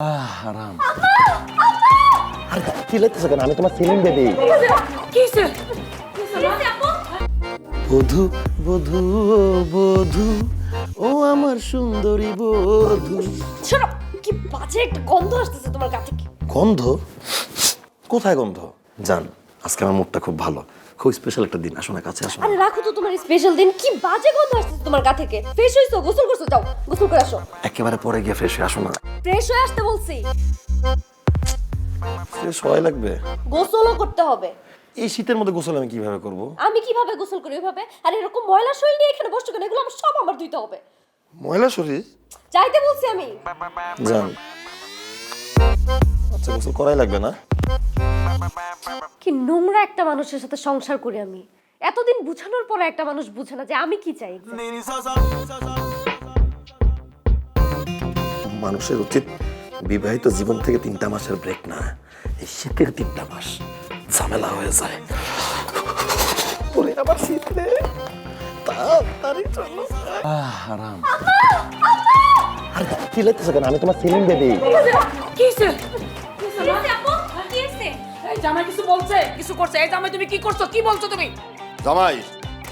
আহ আরাম। আরে চিল্লাইতেছো কেন? আমি তোমার সেলিম বেবি কিসে বধু বধু ও বধু ও আমার সুন্দরী বধু। শোনো কি বাজে একটা গন্ধ আসতেছে তোমার গা থেকে। গন্ধ? কোথায় গন্ধ? জান আজকে আমার মুডটা খুব ভালো। খুব স্পেশাল একটা দিন আসো না কাছে আসো আরে রাখো তো তোমার স্পেশাল দিন কি বাজে গন্ধ আসতেছে তোমার গা থেকে? ফ্রেশ হইছো গোসল করছ যাও গোসল করে আসো। একেবারে পরে গিয়ে ফ্রেশ হয়ে আসো না। ফ্রেশ হয়ে আসতে বলছি। ফ্রেশ হওয়াই লাগবে। গোসলও করতে হবে। এই শীতের মধ্যে গোসল আমি কীভাবে করব? আমি কীভাবে গোসল করি ওইভাবে? আর এরকম ময়লা শরীর নিয়ে এখানে বসছো কেন? এগুলো আমার সব আমার ধুইতে হবে। ময়লা শরীর? যাইতে বলছি আমি। জান আচ্ছা গোসল করাই লাগবে না? কি নোংরা একটা মানুষের সাথে সংসার করি আমি? এতদিন বুঝানোর পরে একটা মানুষ বুঝে না যে আমি কি চাই মানুষের উচিত বিবাহিত জীবন থেকে তিনটা মাসের ব্রেক না। এই শীতের তিনটা মাস ঝামেলা হয়ে যায়। ওরে আবার শীত রে। তাড়াতাড়ি চলো। আরাম। আরে চিল্লাইতেছো কেন? আমি তোমার সেলিম বেবি কিসে এই জামাই কিছু বলছে? কিছু করছে। এই জামাই তুমি কি করছ? কি বলছো তুমি? জামাই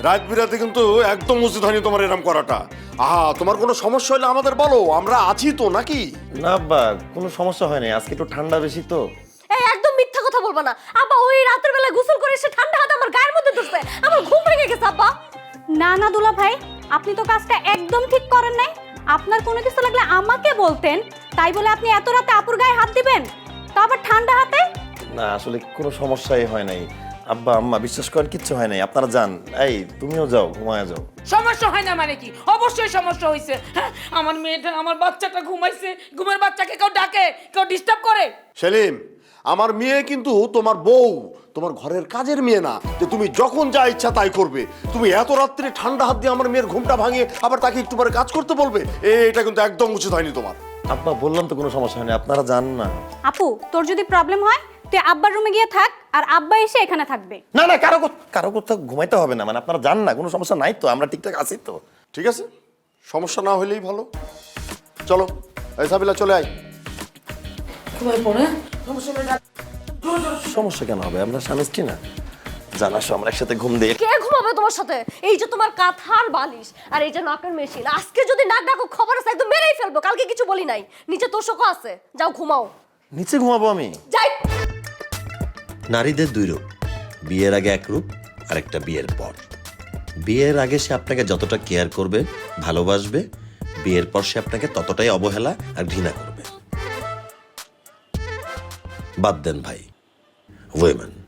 রাত বিরাতে কিন্তু একদম উচিত হয়নি তোমার এরম করাটা। আহা তোমার কোনো সমস্যা হলে আমাদের বলো আমরা আছি তো নাকি? না বা কোনো সমস্যা হয় নাই আজকে একটু ঠান্ডা বেশি তো। এই একদম মিথ্যা কথা বলবা না। আব্বা ওই রাতের বেলা গোসল করে এসে ঠান্ডা হাতে আমার গায়ের মধ্যে ধরছে। আমার ঘুম ভেঙে গেছে আব্বা। না না দুলা ভাই আপনি তো কাজটা একদম ঠিক করেন নাই। আপনার কোনো কিছু লাগলে আমাকে বলতেন তাই বলে আপনি এত রাতে আপুর গায়ে হাত দিবেন? তা আবার ঠান্ডা হাতে? না আসলে কোনো সমস্যাই হয় নাই। আব্বা আম্মা বিশ্বাস করেন কিচ্ছু হয় নাই। আপনারা যান। এই তুমিও যাও ঘুমায় যাও। সমস্যা হয় না মানে কি? অবশ্যই সমস্যা হয়েছে হ্যাঁ আমার মেয়েটা আমার বাচ্চাটা ঘুমাইছে। ঘুমের বাচ্চাকে কেউ ডাকে কেউ ডিস্টার্ব করে। সেলিম আমার মেয়ে কিন্তু তোমার বউ তোমার ঘরের কাজের মেয়ে না। যে তুমি যখন যা ইচ্ছা তাই করবে। তুমি এত রাত্রে ঠান্ডা হাত দিয়ে আমার মেয়ের ঘুমটা ভাঙিয়ে আবার তাকে একটু পরে কাজ করতে বলবে? এ এটা কিন্তু একদম উচিত হয়নি তোমার। আব্বা বললাম তো কোনো সমস্যা হয়নি। আপনারা যান না। আপু তোর যদি প্রবলেম হয় তুই আব্বার রুমে গিয়ে থাক আর আব্বা এসে এখানে থাকবে। না না কারও কোথ- কারও কোথাও ঘুমাইতে হবে না মানে আপনারা যান না কোনো সমস্যা নাই তো আমরা ঠিকঠাক আছি তো। ঠিক আছে? সমস্যা না হলেই ভালো। চলো এই সাবিলা চলে আয়। ঘুমাই পড়ে? সমস্যা কেন হবে? আমরা স্বামী স্ত্রী না। জানাসো আমরা একসাথে ঘুম দিয়ে কে ঘুমাবে তোমার সাথে? এই যে তোমার কাঁথার বালিশ আর এই যে নাকের মেশিন আজকে যদি নাক ডাকো খবর আছে একদম মেরেই ফেলব কালকে কিছু বলি নাই। নিচে তোষকও আছে যাও ঘুমাও। নিচে ঘুমাবো আমি? যাই নারীদের দুই রূপ, বিয়ের আগে এক রূপ আর একটা বিয়ের পর। বিয়ের আগে সে আপনাকে যতটা কেয়ার করবে, ভালোবাসবে, বিয়ের পর সে আপনাকে ততটাই অবহেলা আর ঘৃণা করবে। বাদ দেন ভাই ওয়েমেন